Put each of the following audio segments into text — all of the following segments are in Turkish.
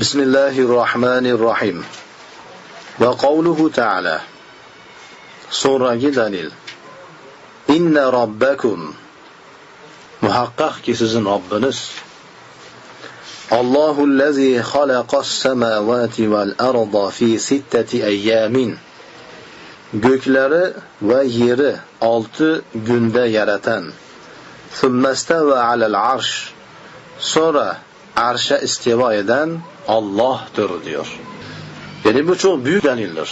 بسم الله الرحمن الرحيم وقوله تعالى سورة دليل إن ربكم محقق كسزن ربنس الله الذي خلق السماوات والأرض في ستة أيام gökleri ve yeri altı günde yaratan. ثم استوى على العرش sonra arsha istivo eden Allah'tır diyor. Yani bu çok büyük delildir.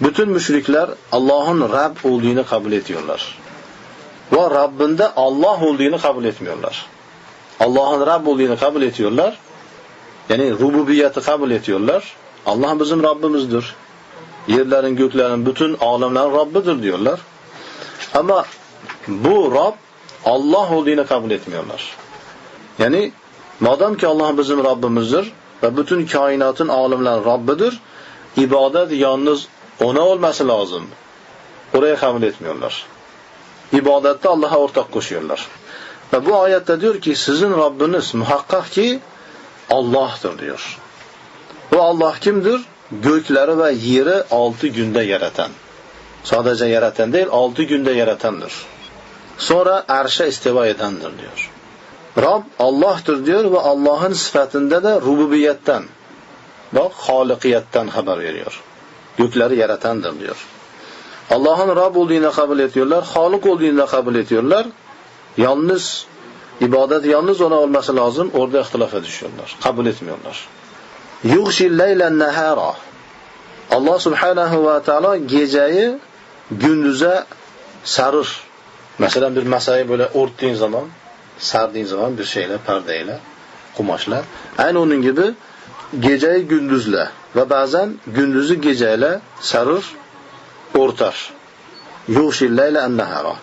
Bütün müşrikler Allah'ın Rab olduğunu kabul ediyorlar. Ve Rabbinde Allah olduğunu kabul etmiyorlar. Allah'ın Rab olduğunu kabul ediyorlar. Yani rububiyeti kabul ediyorlar. Allah bizim Rabbimizdir. Yerlerin, göklerin, bütün alemlerin Rabbidir diyorlar. Ama bu Rab Allah olduğunu kabul etmiyorlar. Yani madem ki Allah bizim Rabbimizdir ve bütün kainatın alemlerin Rabbidir, ibadet yalnız ona olması lazım. Oraya kabul etmiyorlar. İbadette Allah'a ortak koşuyorlar. Ve bu ayette diyor ki sizin Rabbiniz muhakkak ki Allah'tır diyor. Bu Allah kimdir? Gökleri ve yeri altı günde yaratan. Sadece yaratan değil, altı günde yaratandır. Sonra erşe istiva edendir diyor. Rab Allah'tır diyor ve Allah'ın sıfatında da rububiyetten, bak halikiyetten haber veriyor. Gökleri yaratandır diyor. Allah'ın Rab olduğunu kabul ediyorlar, Halık olduğunu kabul ediyorlar. Yalnız ibadet yalnız ona olması lazım. Orada ihtilafa düşüyorlar. Kabul etmiyorlar. Yughşil leylen nehara. Allah Subhanahu ve Teala geceyi gündüze sarır. Mesela bir masayı böyle örttüğün zaman, sardığın zaman bir şeyle, perdeyle, kumaşla. Aynı onun gibi geceyi gündüzle ve bazen gündüzü geceyle sarır, ortar. Yughşil leyle nehara.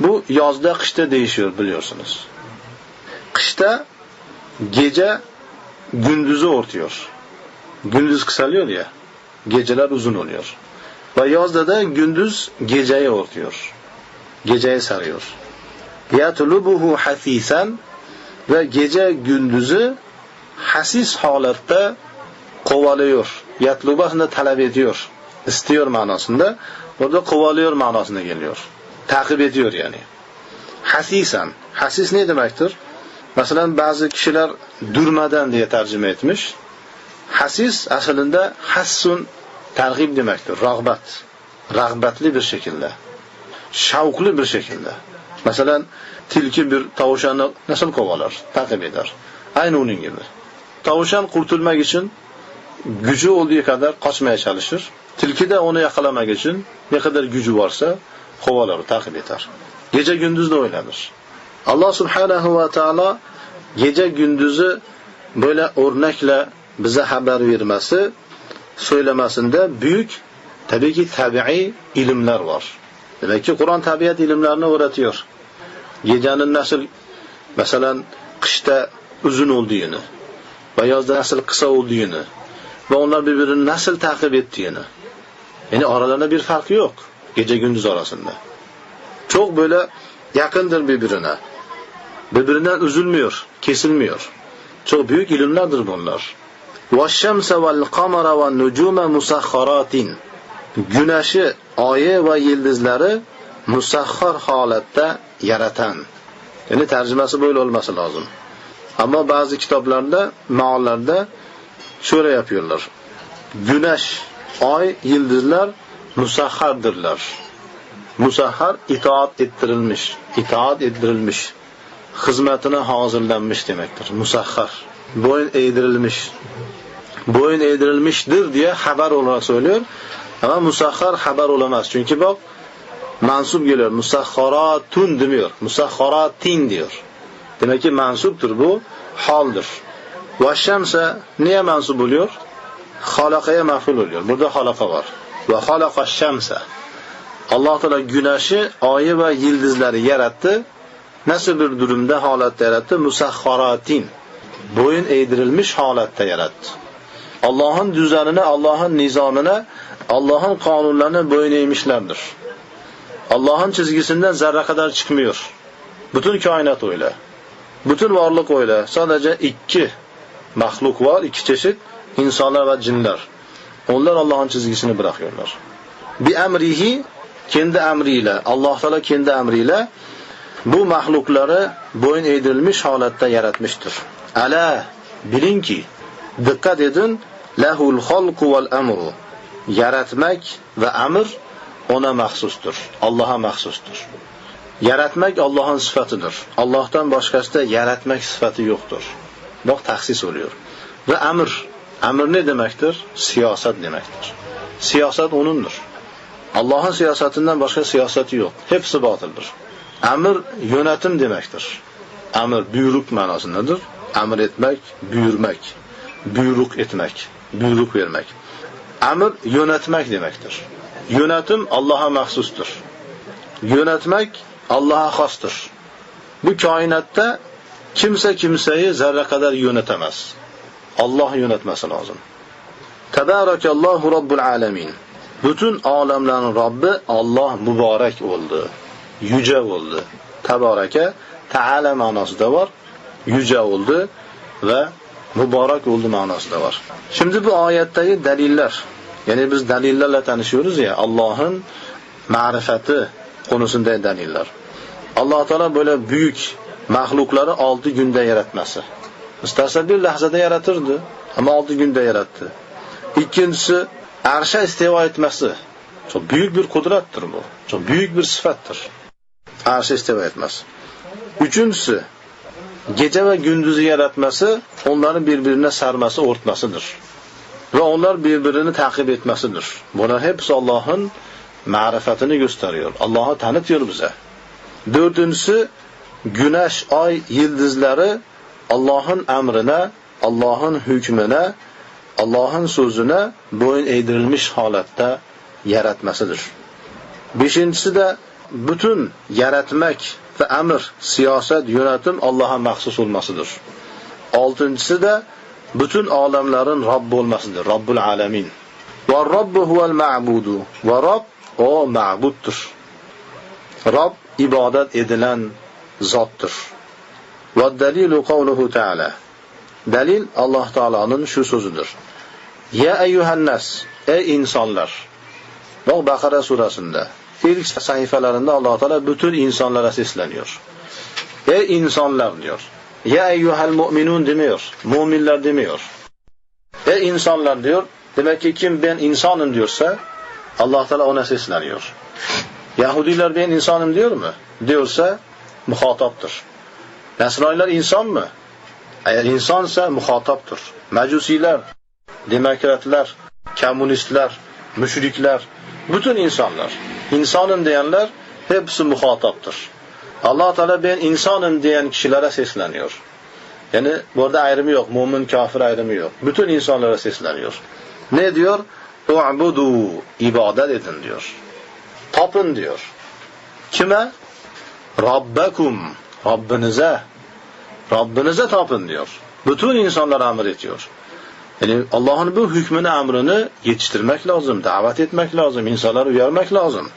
Bu yazda kışta değişiyor biliyorsunuz. Kışta gece gündüzü ortuyor. Gündüz kısalıyor ya. Geceler uzun oluyor. Ve yazda da gündüz geceyi ortuyor. Geceyi sarıyor. Yatlubuhu hasisen ve gece gündüzü hasis halatta kovalıyor. Yatlubu aslında talep ediyor. istiyor manasında. Burada kovalıyor manasına geliyor. Takip ediyor yani. Hasisen. Hasis ne demektir? Mesela bazı kişiler durmadan diye tercüme etmiş. Hasis aslında hassun tergib demektir. Rağbet. Rağbetli bir şekilde. Şavklı bir şekilde. Mesela tilki bir tavşanı nasıl kovalar? Takip eder. Aynı onun gibi. Tavşan kurtulmak için gücü olduğu kadar kaçmaya çalışır. Tilki de onu yakalamak için ne kadar gücü varsa kovalar, takip eder. Gece gündüz de öyledir. Allah subhanahu ve teala gece gündüzü böyle örnekle bize haber vermesi, söylemesinde büyük tabii ki tabii ilimler var. Demek ki Kur'an tabiat ilimlerini öğretiyor. Gecenin nasıl mesela kışta uzun olduğunu ve yazda nasıl kısa olduğunu ve onlar birbirini nasıl takip ettiğini. Yani aralarında bir fark yok gece gündüz arasında. Çok böyle yakındır birbirine. Birbirinden üzülmüyor, kesilmiyor. Çok büyük ilimlerdir bunlar. وَالشَّمْسَ وَالْقَمَرَ وَالنُّجُومَ مُسَخَّرَاتٍ Güneşi, ayı ve yıldızları musahhar halette yaratan. Yani tercümesi böyle olması lazım. Ama bazı kitaplarda, meallerde şöyle yapıyorlar. Güneş, ay, yıldızlar musahhardırlar. Musahhar itaat ettirilmiş, itaat ettirilmiş, hizmetine hazırlanmış demektir. Musahhar. Boyun eğdirilmiş. Boyun eğdirilmiştir diye haber olarak söylüyor. Ama musahhar haber olamaz. Çünkü bak mansup geliyor. Musahharatun demiyor. Musahharatin diyor. Demek ki mansuptur bu. Haldır. Ve şemse niye mansup oluyor? Halakaya maful oluyor. Burada halaka var. Ve halaka şemse. Allah Teala güneşi, ayı ve yıldızları yarattı. Nasıl bir durumda halatta yarattı? Musahharatin. Boyun eğdirilmiş halatta yarattı. Allah'ın düzenine, Allah'ın nizamına, Allah'ın kanunlarına boyun eğmişlerdir. Allah'ın çizgisinden zerre kadar çıkmıyor. Bütün kainat öyle. Bütün varlık öyle. Sadece iki mahluk var, iki çeşit insanlar ve cinler. Onlar Allah'ın çizgisini bırakıyorlar. Bir emrihi kendi emriyle, Allah Teala kendi emriyle bu mahlukları boyun eğdirilmiş halette yaratmıştır. Ala bilin ki dikkat edin lehul halku vel emru yaratmak ve emir ona mahsustur. Allah'a mahsustur. Yaratmak Allah'ın sıfatıdır. Allah'tan başkası da yaratmak sıfatı yoktur. Bak tahsis oluyor. Ve emir. Emir ne demektir? Siyaset demektir. Siyaset onundur. Allah'ın siyasetinden başka siyaseti yok. Hepsi batıldır. Emir yönetim demektir. Emir buyruk manasındadır. Emir etmek, buyurmak, buyruk etmek, buyruk vermek. Emir yönetmek demektir. Yönetim Allah'a mahsustur. Yönetmek Allah'a hastır. Bu kainatta kimse kimseyi zerre kadar yönetemez. Allah yönetmesi lazım. Tebarakallahu Rabbul Alemin. Bütün alemlerin Rabbi Allah mübarek oldu. Yüce oldu. Tebareke, Teala manası da var. Yüce oldu ve mübarek oldu manası da var. Şimdi bu ayetteki deliller. Yani biz delillerle tanışıyoruz ya Allah'ın marifeti konusunda deliller. Allah Teala böyle büyük mahlukları altı günde yaratması. İsterse bir lahzada yaratırdı ama altı günde yarattı. İkincisi arşa istiva etmesi. Çok büyük bir kudrettir bu. Çok büyük bir sıfattır. Arşa istiva etmez. Üçüncüsü gece ve gündüzü yaratması onların birbirine sarması, ortmasıdır. Ve onlar birbirini takip etmesidir. Bunlar hepsi Allah'ın marifetini gösteriyor. Allah'ı tanıtıyor bize. Dördüncüsü güneş, ay, yıldızları Allah'ın emrine, Allah'ın hükmüne, Allah'ın sözüne boyun eğdirilmiş halette yaratmasıdır. Beşincisi de bütün yaratmak ve emir, siyaset, yönetim Allah'a mahsus olmasıdır. Altıncısı da bütün alemlerin Rabb olmasıdır. Rabbul alemin. Ve Rabbu huvel ma'budu. Ve Rabb o ma'buddur. Rabb ibadet edilen zattır. Ve delilu kavluhu Teala. Delil Allah Teala'nın şu sözüdür. Ya eyyuhen nas, ey insanlar. Bak Bakara surasında ilk sayfalarında Allah Teala bütün insanlara sesleniyor. Ey insanlar diyor. Ya eyyuhel mu'minun demiyor. Müminler demiyor. Ey insanlar diyor. Demek ki kim ben insanım diyorsa Allah Teala ona sesleniyor. Yahudiler ben insanım diyor mu? Diyorsa muhataptır. Nasraniler insan mı? Eğer insansa muhataptır. Mecusiler, demokratlar, komünistler, müşrikler, bütün insanlar, insanım diyenler hepsi muhataptır. Allah Teala ben insanım diyen kişilere sesleniyor. Yani burada ayrımı yok. Mümin kafir ayrımı yok. Bütün insanlara sesleniyor. Ne diyor? U'budu ibadet edin diyor. Tapın diyor. Kime? Rabbekum. Rabbinize. Rabbinize tapın diyor. Bütün insanlara emir ediyor. Yani Allah'ın bu hükmünü, emrini yetiştirmek lazım, davet etmek lazım, insanları uyarmak lazım.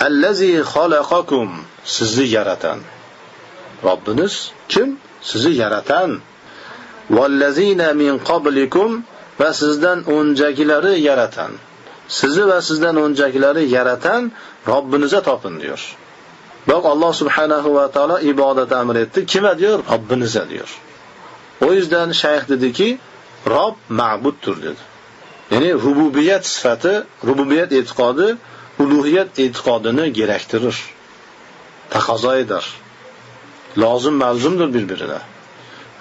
allazi xalaqakum sizni yaratan robbiniz kim sizni yaratan vallazina min qablikum va sizdan o'njagilari yaratan sizni va sizdan o'njagilari yaratan robbiniza topin diyor Bak alloh subhanahu va taolo ibodat amr etdi. Kime diyor? robbinizga diyor. O yuzdan shayx dediki rob ma'buddir dedi. Yani rububiyat sifati rububiyat e'tiqodi uluhiyet itikadını gerektirir. Takaza eder. Lazım melzumdur birbirine.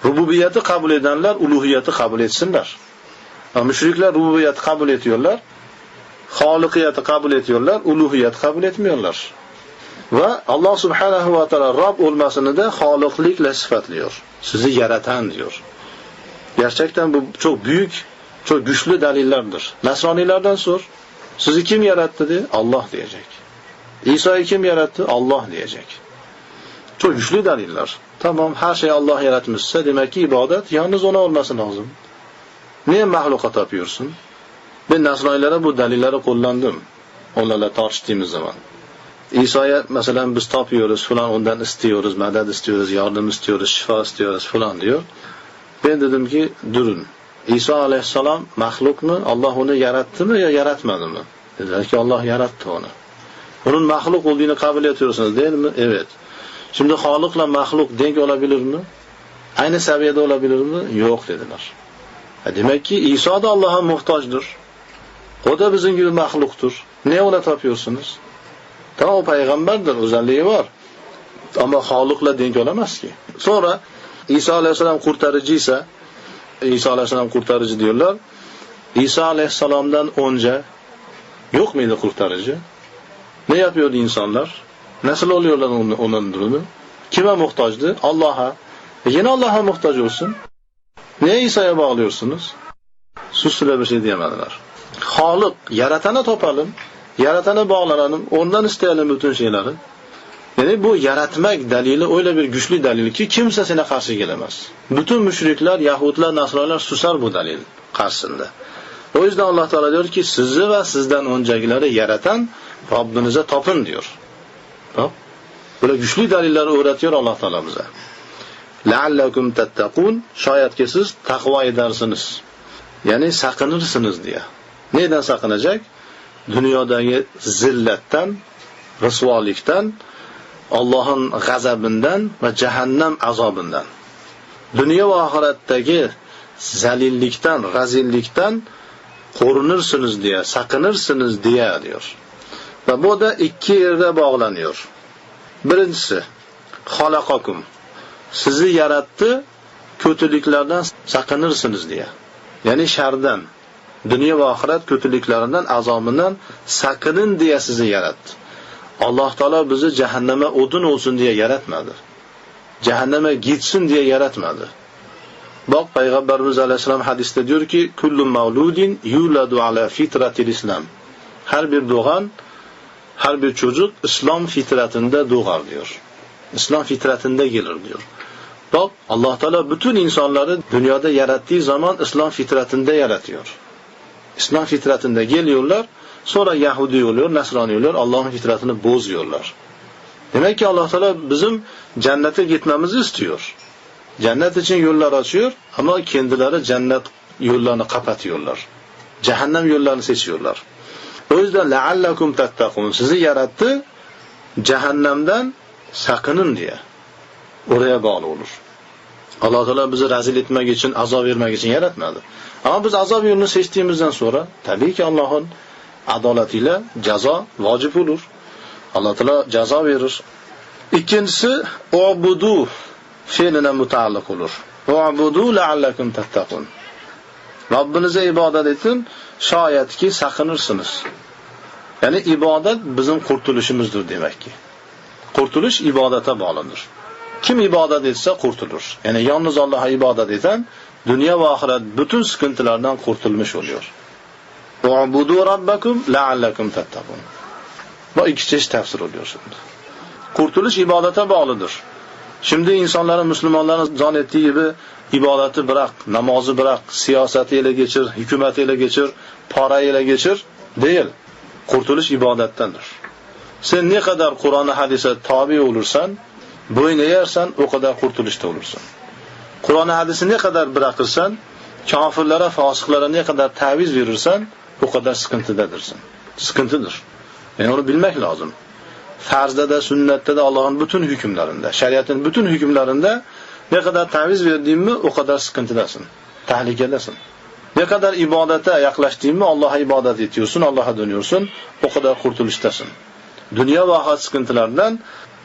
Rububiyeti kabul edenler uluhiyeti kabul etsinler. Yani müşrikler rububiyeti kabul ediyorlar. Halikiyeti kabul ediyorlar. Uluhiyeti kabul etmiyorlar. Ve Allah subhanahu ve teala Rab olmasını da halıklıkla sıfatlıyor. Sizi yaratan diyor. Gerçekten bu çok büyük, çok güçlü delillerdir. Nasranilerden sor. Sizi kim yarattı diye? Allah diyecek. İsa'yı kim yarattı? Allah diyecek. Çok güçlü deliller. Tamam her şeyi Allah yaratmışsa demek ki ibadet yalnız ona olması lazım. Niye mahluka tapıyorsun? Ben Nasranilere bu delilleri kullandım. Onlarla tartıştığımız zaman. İsa'ya mesela biz tapıyoruz falan ondan istiyoruz, medet istiyoruz, yardım istiyoruz, şifa istiyoruz falan diyor. Ben dedimki durun. İsa aleyhisselam mahluk mu? Allah onu yarattı mı ya yaratmadı mı? Dediler ki Allah yarattı onu. Onun mahluk olduğunu kabul ediyorsunuz değil mi? Evet. Şimdi Halık'la mahluk denk olabilir mi? Aynı seviyede olabilir mi? Yok dediler. E demek ki İsa da Allah'a muhtaçtır. O da bizim gibi mahluktur. Ne ona tapıyorsunuz? Tamam o peygamberdir, özelliği var. Ama Halık'la denk olamaz ki. Sonra İsa Aleyhisselam kurtarıcıysa İsa Aleyhisselam kurtarıcı diyorlar. İsa Aleyhisselam'dan önce yok muydu kurtarıcı? Ne yapıyordu insanlar? Nasıl oluyorlar onun, durumu? Kime muhtaçtı? Allah'a. E yine Allah'a muhtaç olsun. Niye İsa'ya bağlıyorsunuz? Susuyla bir şey diyemediler. Halık, yaratana topalım, yaratana bağlanalım, ondan isteyelim bütün şeyleri. Yani bu yaratmak delili öyle bir güçlü delil ki kimse sana karşı gelemez. Bütün müşrikler, Yahudiler, Nasraniler susar bu delil karşısında. O yüzden Allah Teala diyor ki sizi ve sizden öncekileri yaratan Rabbinize tapın diyor. Bak. Böyle güçlü deliller öğretiyor Allah Teala bize. لَعَلَّكُمْ تَتَّقُونَ Şayet ki siz takva edersiniz. Yani sakınırsınız diye. Neyden sakınacak? Dünyadaki zilletten, rısvalikten, Allohning g'azabindan va jahannam azobindan. Dunyo va oxiratdagi zalillikdan, razillikdan qo'rinirsiniz deya, saqinirsiniz deya diyor. Va bu da ikki yerda bog'lanıyor. Birinchisi xalaqakum. Sizni yaratdi, ko'tiliklardan saqinirsiniz deya. Ya'ni shardan, dunyo va oxirat ko'tiliklaridan, azobidan saqinin deya sizni yaratdi. Allah Teala bizi cehenneme odun olsun diye yaratmadı. Cehenneme gitsin diye yaratmadı. Bak Peygamberimiz Aleyhisselam hadiste diyor ki kullu mevludin yuladu ala fitratil İslam. Her bir doğan, her bir çocuk İslam fitratında doğar diyor. İslam fitratında gelir diyor. Bak Allah Teala bütün insanları dünyada yarattığı zaman İslam fitratında yaratıyor. İslam fitratında geliyorlar. Sonra Yahudi oluyor, Nasrani oluyor, Allah'ın fitratını bozuyorlar. Demek ki Allah Teala bizim cennete gitmemizi istiyor. Cennet için yollar açıyor ama kendileri cennet yollarını kapatıyorlar. Cehennem yollarını seçiyorlar. O yüzden leallekum tettakun sizi yarattı cehennemden sakının diye. Oraya bağlı olur. Allah Teala bizi rezil etmek için, azap vermek için yaratmadı. Ama biz azap yolunu seçtiğimizden sonra tabii ki Allah'ın adaletiyle ceza vacip olur. Allah Teala ceza verir. İkincisi ubudu fiiline mutaallık olur. Ubudu leallekum tettakun. Rabbinize ibadet edin şayet ki sakınırsınız. Yani ibadet bizim kurtuluşumuzdur demek ki. Kurtuluş ibadete bağlanır. Kim ibadet etse kurtulur. Yani yalnız Allah'a ibadet eden dünya ve ahiret bütün sıkıntılardan kurtulmuş oluyor. وَعْبُدُوا رَبَّكُمْ لَعَلَّكُمْ تَتَّقُونَ Bu iki çeşit tefsir oluyor şimdi. Kurtuluş ibadete bağlıdır. Şimdi insanların, Müslümanların zannettiği gibi ibadeti bırak, namazı bırak, siyaseti ele geçir, hükümeti ele geçir, parayı ele geçir. Değil. Kurtuluş ibadettendir. Sen ne kadar Kur'an'a hadise tabi olursan, boyun eğersen o kadar kurtuluşta olursun. Kur'an'a hadisi ne kadar bırakırsan, kafirlere, fasıklara ne kadar taviz verirsen, o kadar sıkıntıdadırsın. Sıkıntıdır. Yani onu bilmek lazım. Farzda da, sünnette de Allah'ın bütün hükümlerinde, şeriatın bütün hükümlerinde ne kadar taviz verdiğin mi o kadar sıkıntıdasın. Tehlikedesin. Ne kadar ibadete yaklaştığın mi Allah'a ibadet ediyorsun, Allah'a dönüyorsun, o kadar kurtuluştasın. Dünya ve ahiret sıkıntılarından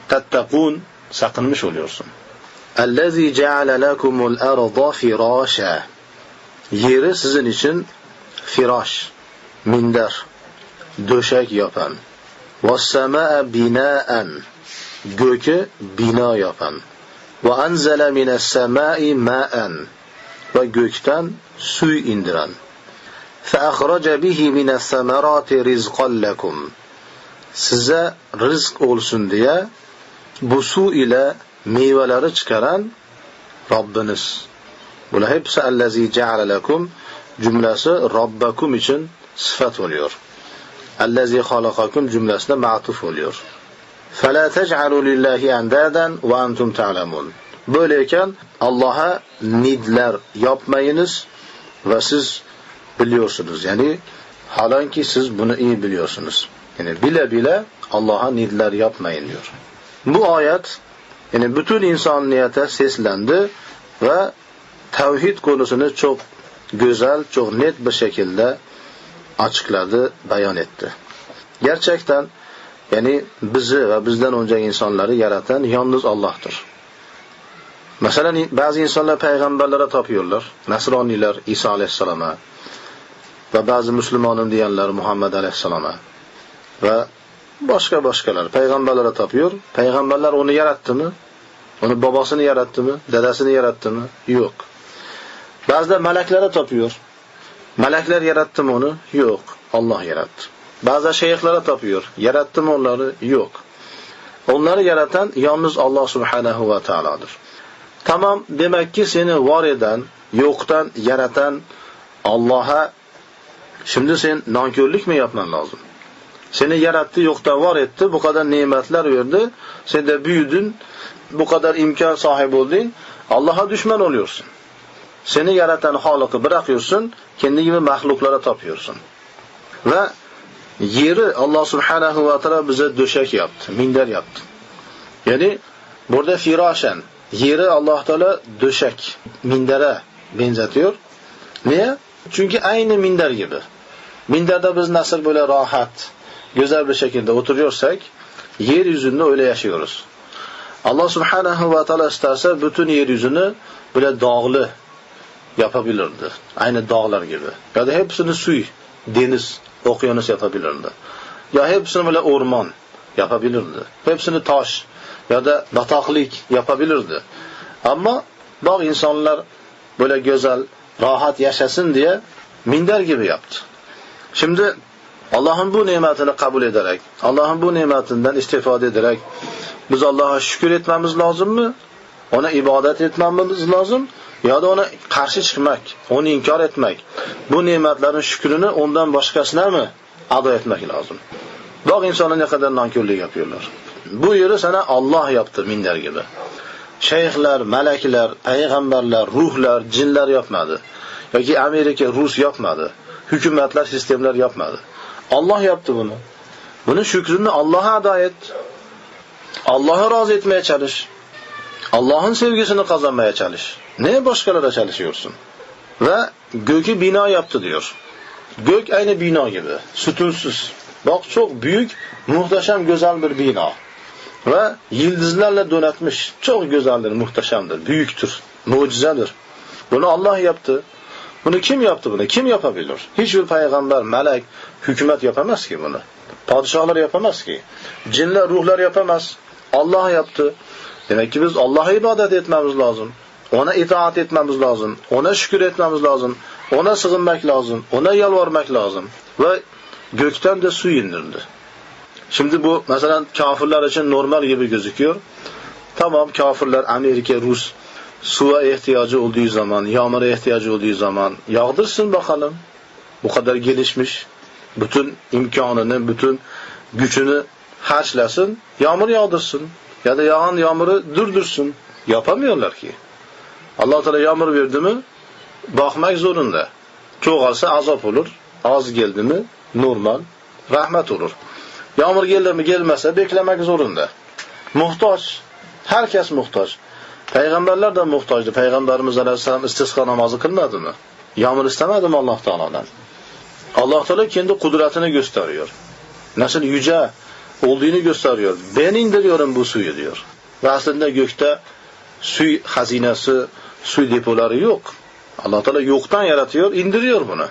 tettekun sakınmış oluyorsun. اَلَّذ۪ي جَعَلَ لَكُمُ الْأَرْضَ فِرَاشًا Yeri sizin için firaş, minder döşek yapan. ve sema'e binaen gökü bina yapan. ve enzele mine semai ma'en ve gökten su indiren. feahrace bihi mine semerati rizqan lekum size rızk olsun diye bu su ile meyveleri çıkaran Rabbiniz. Buna hepsi ellezî ce'ale lekum cümlesi Rabbakum için sıfat oluyor. Ellezî halakakum cümlesine ma'tuf oluyor. فَلَا تَجْعَلُوا لِلّٰهِ اَنْدَادًا وَاَنْتُمْ تَعْلَمُونَ Böyleyken Allah'a nidler yapmayınız ve siz biliyorsunuz. Yani halanki siz bunu iyi biliyorsunuz. Yani bile bile Allah'a nidler yapmayın diyor. Bu ayet yani bütün insanliyete seslendi ve tevhid konusunu çok güzel, çok net bir şekilde açıkladı, beyan etti. Gerçekten yani bizi ve bizden önce insanları yaratan yalnız Allah'tır. Mesela bazı insanlar peygamberlere tapıyorlar. Nasraniler İsa Aleyhisselam'a ve bazı Müslümanım diyenler Muhammed Aleyhisselam'a ve başka başkalar peygamberlere tapıyor. Peygamberler onu yarattı mı? Onu babasını yarattı mı? Dedesini yarattı mı? Yok. Bazıları meleklere tapıyor. Melekler yarattı mı onu? Yok. Allah yarattı. Bazı şeyhlere tapıyor. Yarattı mı onları? Yok. Onları yaratan yalnız Allah Subhanahu ve Taala'dır. Tamam demek ki seni var eden, yoktan yaratan Allah'a şimdi sen nankörlük mü yapman lazım? Seni yarattı, yoktan var etti, bu kadar nimetler verdi. Sen de büyüdün, bu kadar imkan sahibi oldun. Allah'a düşman oluyorsun. Seni yaratan Halık'ı bırakıyorsun, kendi gibi mahluklara tapıyorsun. Ve yeri Allah Subhanahu ve Teala bize döşek yaptı, minder yaptı. Yani burada firaşen, yeri Allah Teala döşek, mindere benzetiyor. Niye? Çünkü aynı minder gibi. Minderde biz nasıl böyle rahat, güzel bir şekilde oturuyorsak, yeryüzünde öyle yaşıyoruz. Allah Subhanahu ve Teala isterse bütün yeryüzünü böyle dağlı yapabilirdi. Aynı dağlar gibi. Ya da hepsini suy, deniz, okyanus yapabilirdi. Ya hepsini böyle orman yapabilirdi. Hepsini taş ya da bataklık yapabilirdi. Ama bak insanlar böyle güzel, rahat yaşasın diye minder gibi yaptı. Şimdi Allah'ın bu nimetini kabul ederek, Allah'ın bu nimetinden istifade ederek biz Allah'a şükür etmemiz lazım mı? Ona ibadet etmemiz lazım ya da ona karşı çıkmak, onu inkar etmek. Bu nimetlerin şükrünü ondan başkasına mı ada etmek lazım? Bak insanlar ne kadar nankörlük yapıyorlar. Bu yeri sana Allah yaptı minder gibi. Şeyhler, melekler, peygamberler, ruhlar, cinler yapmadı. Yoki Amerika, Rus yapmadı. Hükümetler, sistemler yapmadı. Allah yaptı bunu. Bunun şükrünü Allah'a ada et. Allah'a razı etmeye çalış. Allah'ın sevgisini kazanmaya çalış. Neye başkalara çalışıyorsun? Ve gökü bina yaptı diyor. Gök aynı bina gibi. Sütunsuz. Bak çok büyük, muhteşem, güzel bir bina. Ve yıldızlarla donatmış. Çok güzeldir, muhteşemdir, büyüktür, mucizedir. Bunu Allah yaptı. Bunu kim yaptı bunu? Kim yapabilir? Hiçbir peygamber, melek, hükümet yapamaz ki bunu. Padişahlar yapamaz ki. Cinler, ruhlar yapamaz. Allah yaptı. Demek ki biz Allah'a ibadet etmemiz lazım. Ona itaat etmemiz lazım. Ona şükür etmemiz lazım. Ona sığınmak lazım. Ona yalvarmak lazım. Ve gökten de su indirdi. Şimdi bu mesela kafirler için normal gibi gözüküyor. Tamam kafirler Amerika, Rus suya ihtiyacı olduğu zaman, yağmura ihtiyacı olduğu zaman yağdırsın bakalım. Bu kadar gelişmiş. Bütün imkanını, bütün gücünü harçlasın. Yağmur yağdırsın. Ya da yağan yağmuru durdursun. Yapamıyorlar ki. Allah Teala yağmur verdi mi bakmak zorunda. Çok alsa azap olur. Az geldi mi normal rahmet olur. Yağmur geldi mi gelmezse beklemek zorunda. Muhtaç. Herkes muhtaç. Peygamberler de muhtaçtı. Peygamberimiz Aleyhisselam istisqa namazı kılmadı mı? Yağmur istemedi mi Allah Teala'dan? Allah Teala kendi kudretini gösteriyor. Nasıl yüce olduğunu gösteriyor. Ben indiriyorum bu suyu diyor. Ve aslında gökte su hazinesi, su depoları yok. Allah Teala yoktan yaratıyor, indiriyor bunu.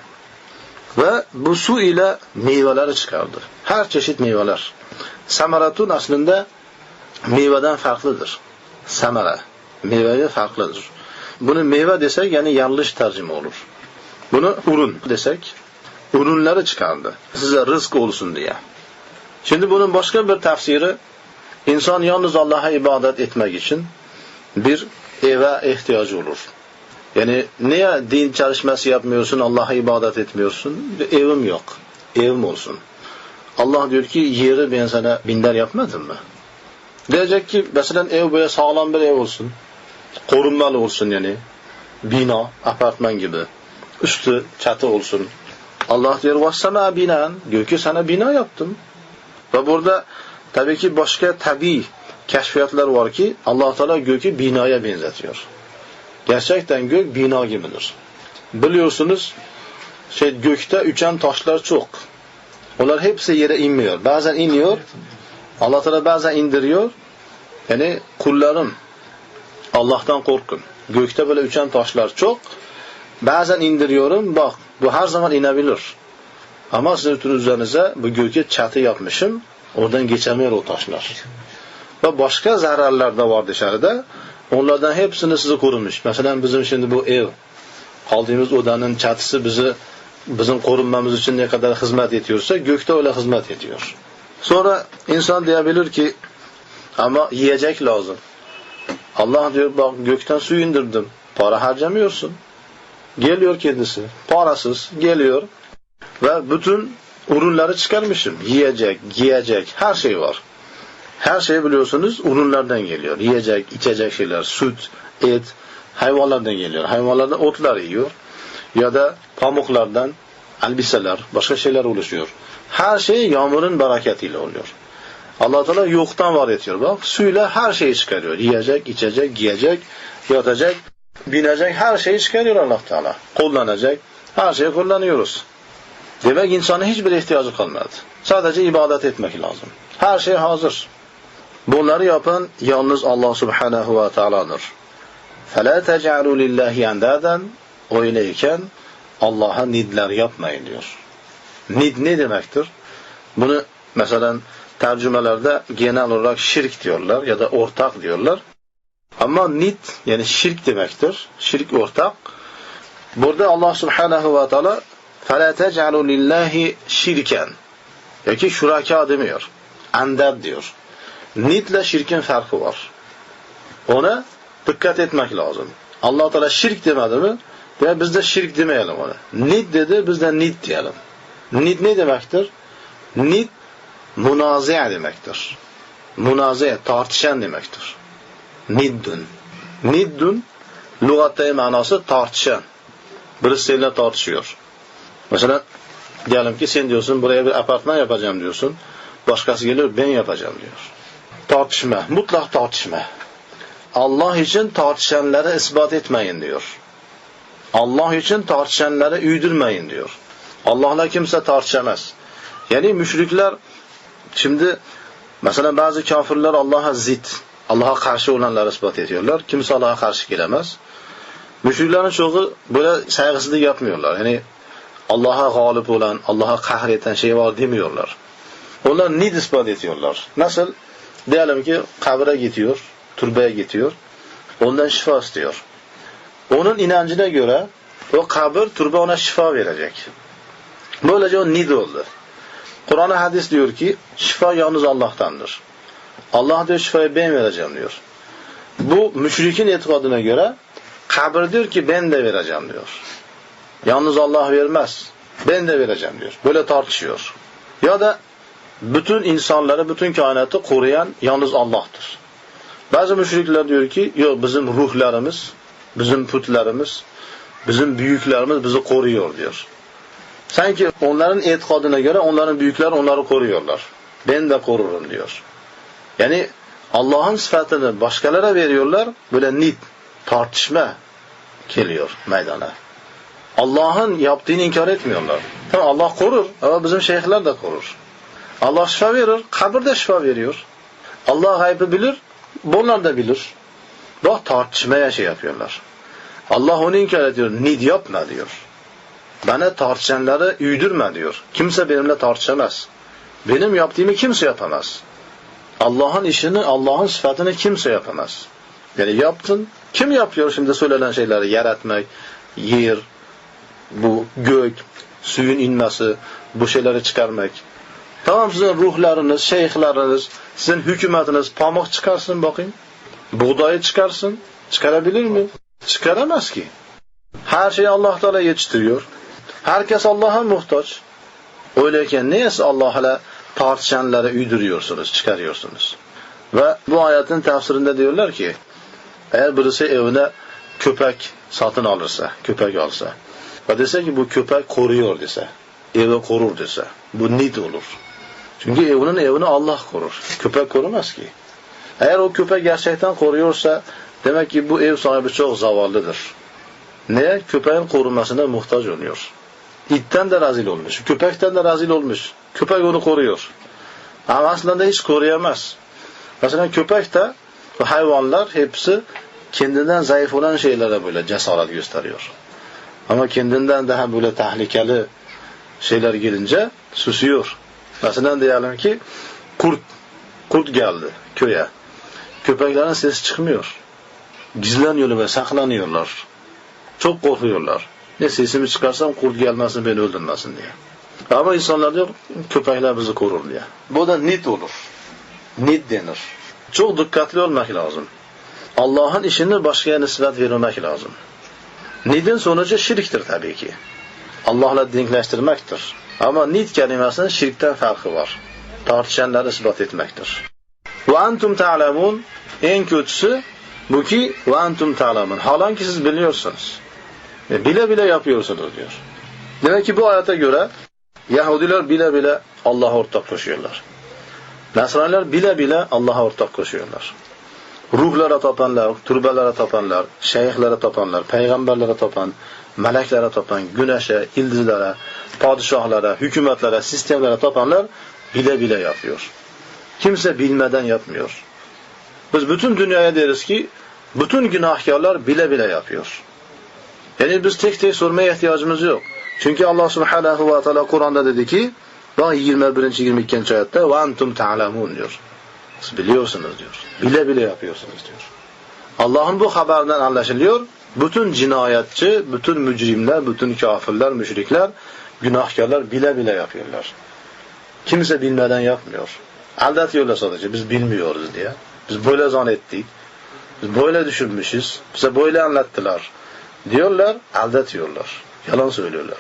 Ve bu su ile meyveleri çıkardı. Her çeşit meyveler. Semaratun aslında meyveden farklıdır. Semara. Meyveye farklıdır. Bunu meyve desek yani yanlış tercüme olur. Bunu ürün desek ürünleri çıkardı. Size rızk olsun diye. Şimdi bunun başka bir tefsiri insan yalnız Allah'a ibadet etmek için bir eve ihtiyacı olur. Yani niye din çalışması yapmıyorsun, Allah'a ibadet etmiyorsun? Evim yok. Evim olsun. Allah diyor ki yeri ben sana binder yapmadım mı? Diyecek ki mesela ev böyle sağlam bir ev olsun. korunmalı olsun yani. Bina, apartman gibi. Üstü, çatı olsun. Allah diyor vassama binan. Gökü sana bina yaptım. Ve burada tabii ki başka tabi keşfiyatlar var ki Allah Teala gökü binaya benzetiyor. Gerçekten gök bina gibidir. Biliyorsunuz şey gökte uçan taşlar çok. Onlar hepsi yere inmiyor. Bazen iniyor. Allah Teala bazen indiriyor. Yani kullarım Allah'tan korkun. Gökte böyle uçan taşlar çok. Bazen indiriyorum. Bak bu her zaman inebilir. Ama sizin üzerinize bu göke çatı yapmışım. Oradan geçemiyor o taşlar. Ve başka zararlar da var dışarıda. Onlardan hepsini sizi korumuş. Mesela bizim şimdi bu ev, kaldığımız odanın çatısı bizi bizim korunmamız için ne kadar hizmet ediyorsa gökte öyle hizmet ediyor. Sonra insan diyebilir ki ama yiyecek lazım. Allah diyor bak gökten su indirdim. Para harcamıyorsun. Geliyor kendisi. Parasız geliyor. Ve bütün ürünleri çıkarmışım. Yiyecek, giyecek her şey var. Her şey biliyorsunuz ürünlerden geliyor. Yiyecek, içecek şeyler, süt, et, hayvanlardan geliyor. Hayvanlardan otlar yiyor. Ya da pamuklardan elbiseler, başka şeyler oluşuyor. Her şey yağmurun bereketiyle oluyor. Allah Teala yoktan var ediyor. Bak suyla her şeyi çıkarıyor. Yiyecek, içecek, giyecek, yatacak, binecek her şeyi çıkarıyor Allah Teala. Kullanacak. Her şeyi kullanıyoruz. Demek insana hiçbir ihtiyacı kalmadı. Sadece ibadet etmek lazım. Her şey hazır. Bunları yapan yalnız Allah Subhanahu ve Taala'dır. فَلَا تَجْعَلُوا لِلّٰهِ اَنْدَادًا Öyleyken Allah'a nidler yapmayın diyor. Nid ne demektir? Bunu mesela tercümelerde genel olarak şirk diyorlar ya da ortak diyorlar. Ama nid yani şirk demektir. Şirk ortak. Burada Allah Subhanahu ve Teala فَلَا تَجْعَلُوا لِلّٰهِ şirken. Yani şuraka demiyor. Endad diyor. Nid ile şirkin farkı var. Ona dikkat etmek lazım. Allah Teala şirk demedi mi? Ve biz de şirk demeyelim ona. Nid dedi, biz de nid diyelim. Nid ne demektir? Nid münazi'a demektir. Münazi'a, tartışan demektir. Niddun. Niddun lügattaki manası tartışan. Birisiyle tartışıyor. Mesela diyelim ki sen diyorsun buraya bir apartman yapacağım diyorsun. Başkası geliyor ben yapacağım diyor. Tartışma, mutlak tartışma. Allah için tartışanları ispat etmeyin diyor. Allah için tartışanları uydurmayın diyor. Allah'la kimse tartışamaz. Yani müşrikler şimdi mesela bazı kafirler Allah'a zit, Allah'a karşı olanları ispat ediyorlar. Kimse Allah'a karşı gelemez. Müşriklerin çoğu böyle saygısızlık yapmıyorlar. Yani Allah'a galip olan, Allah'a kahreten şey var demiyorlar. Onlar nid ispat ediyorlar. Nasıl? Diyelim ki kabre gidiyor, türbeye gidiyor. Ondan şifa istiyor. Onun inancına göre o kabir türbe ona şifa verecek. Böylece o nid oldu. Kur'an hadis diyor ki şifa yalnız Allah'tandır. Allah diyor şifayı ben vereceğim diyor. Bu müşrikin etikadına göre kabir diyor ki ben de vereceğim diyor. Yalnız Allah vermez. Ben de vereceğim diyor. Böyle tartışıyor. Ya da bütün insanları, bütün kainatı koruyan yalnız Allah'tır. Bazı müşrikler diyor ki yok bizim ruhlarımız, bizim putlarımız, bizim büyüklerimiz bizi koruyor diyor. Sanki onların etikadına göre onların büyükler onları koruyorlar. Ben de korurum diyor. Yani Allah'ın sıfatını başkalara veriyorlar. Böyle nit, tartışma geliyor meydana. Allah'ın yaptığını inkar etmiyorlar. Tamam Allah korur ama bizim şeyhler de korur. Allah şifa verir, kabirde şifa veriyor. Allah gaybı bilir, bunlar da bilir. Bak tartışmaya şey yapıyorlar. Allah onu inkar ediyor. Nid yapma diyor. Bana tartışanları uydurma diyor. Kimse benimle tartışamaz. Benim yaptığımı kimse yapamaz. Allah'ın işini, Allah'ın sıfatını kimse yapamaz. Yani yaptın. Kim yapıyor şimdi söylenen şeyleri? Yaratmak, yer, bu gök, suyun inmesi, bu şeyleri çıkarmak. Tamam sizin ruhlarınız, şeyhleriniz, sizin hükümetiniz pamuk çıkarsın bakayım. Buğdayı çıkarsın. Çıkarabilir mi? Çıkaramaz ki. Her şeyi Allah Teala yetiştiriyor. Herkes Allah'a muhtaç. Öyleyken neyse Allah'la tartışanları uyduruyorsunuz, çıkarıyorsunuz. Ve bu ayetin tefsirinde diyorlar ki Eğer birisi evine köpek satın alırsa, köpek alsa ve dese ki bu köpek koruyor dese, evi korur dese, bu nid olur. Çünkü evinin evini Allah korur. Köpek korumaz ki. Eğer o köpek gerçekten koruyorsa demek ki bu ev sahibi çok zavallıdır. Neye? Köpeğin korunmasına muhtaç oluyor. İtten de razil olmuş. Köpekten de razil olmuş. Köpek onu koruyor. Ama aslında hiç koruyamaz. Mesela köpek de ve hayvanlar hepsi kendinden zayıf olan şeylere böyle cesaret gösteriyor. Ama kendinden daha böyle tehlikeli şeyler gelince susuyor. Mesela diyelim ki kurt kurt geldi köye. Köpeklerin sesi çıkmıyor. Gizleniyorlar ve saklanıyorlar. Çok korkuyorlar. Ne sesimi çıkarsam kurt gelmesin beni öldürmesin diye. Ama insanlar diyor köpekler bizi korur diye. Bu da nit olur. Nit denir. Çok dikkatli olmak lazım. Allah'ın işini başkaya nispet vermek lazım. Nidin sonucu şirktir tabii ki. Allah'la denkleştirmektir. Ama nid kelimesinin şirkten farkı var. Tartışanları ispat etmektir. Ve entum ta'lemun en kötüsü bu ki ve entum ta'lemun. Halanki siz biliyorsunuz. E, bile bile yapıyorsunuz diyor. Demek ki bu ayete göre Yahudiler bile bile Allah'a ortak koşuyorlar. Nasraniler bile bile Allah'a ortak koşuyorlar. Ruhlara tapanlar, türbelere tapanlar, şeyhlere tapanlar, peygamberlere tapan, meleklere tapan, güneşe, yıldızlara, padişahlara, hükümetlere, sistemlere tapanlar bile bile yapıyor. Kimse bilmeden yapmıyor. Biz bütün dünyaya deriz ki bütün günahkarlar bile bile yapıyor. Yani biz tek tek sormaya ihtiyacımız yok. Çünkü Allah Subhanahu ve Teala Kur'an'da dedi ki daha 21. 22. ayette entum ta'lemun diyor. Siz biliyorsunuz diyor. Bile bile yapıyorsunuz diyor. Allah'ın bu haberinden anlaşılıyor. Bütün cinayetçi, bütün mücrimler, bütün kafirler, müşrikler, günahkarlar bile bile yapıyorlar. Kimse bilmeden yapmıyor. Aldatıyorlar sadece. Biz bilmiyoruz diye. Biz böyle zannettik. Biz böyle düşünmüşüz. Bize böyle anlattılar. Diyorlar, aldatıyorlar. Yalan söylüyorlar.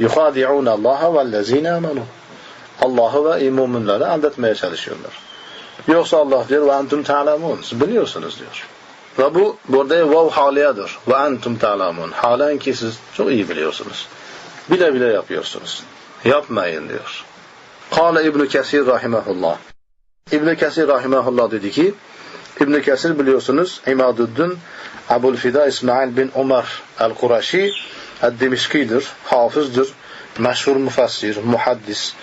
يُخَادِعُونَ اللّٰهَ وَالَّذ۪ينَ آمَنُوا Allah'ı ve müminleri aldatmaya çalışıyorlar. Yoksa Allah diyor ve entum ta'lemun. Siz biliyorsunuz diyor. Ve bu burada vav haliyadır. Ve entum ta'lemun. Halen ki siz çok iyi biliyorsunuz. Bile bile yapıyorsunuz. Yapmayın diyor. Kale İbn Kesir rahimehullah. İbn Kesir rahimehullah dedi ki İbn Kesir biliyorsunuz İmaduddin Abul Fida İsmail bin Umar el-Kuraşi el-Dimişkidir, hafızdır, meşhur müfessir, muhaddis,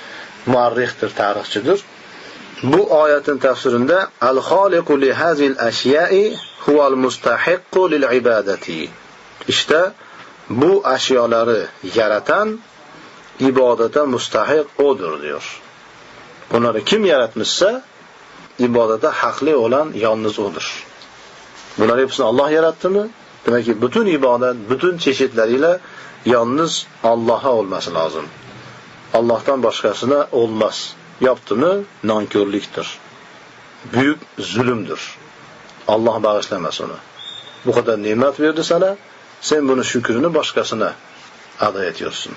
muarrihtir, tarihçidir. Bu ayetin tefsirinde el-haliku li hazil eşyai huvel mustahikku lil ibadeti. İşte bu eşyaları yaratan ibadete mustahik odur diyor. Bunları kim yaratmışsa ibadete haklı olan yalnız odur. Bunları hepsini Allah yarattı mı? Demek ki bütün ibadet, bütün çeşitleriyle yalnız Allah'a olması lazım. Allah'tan başkasına olmaz. Yaptı mı nankörlüktür. Büyük zulümdür. Allah bağışlamaz onu. Bu kadar nimet verdi sana, sen bunun şükrünü başkasına aday ediyorsun.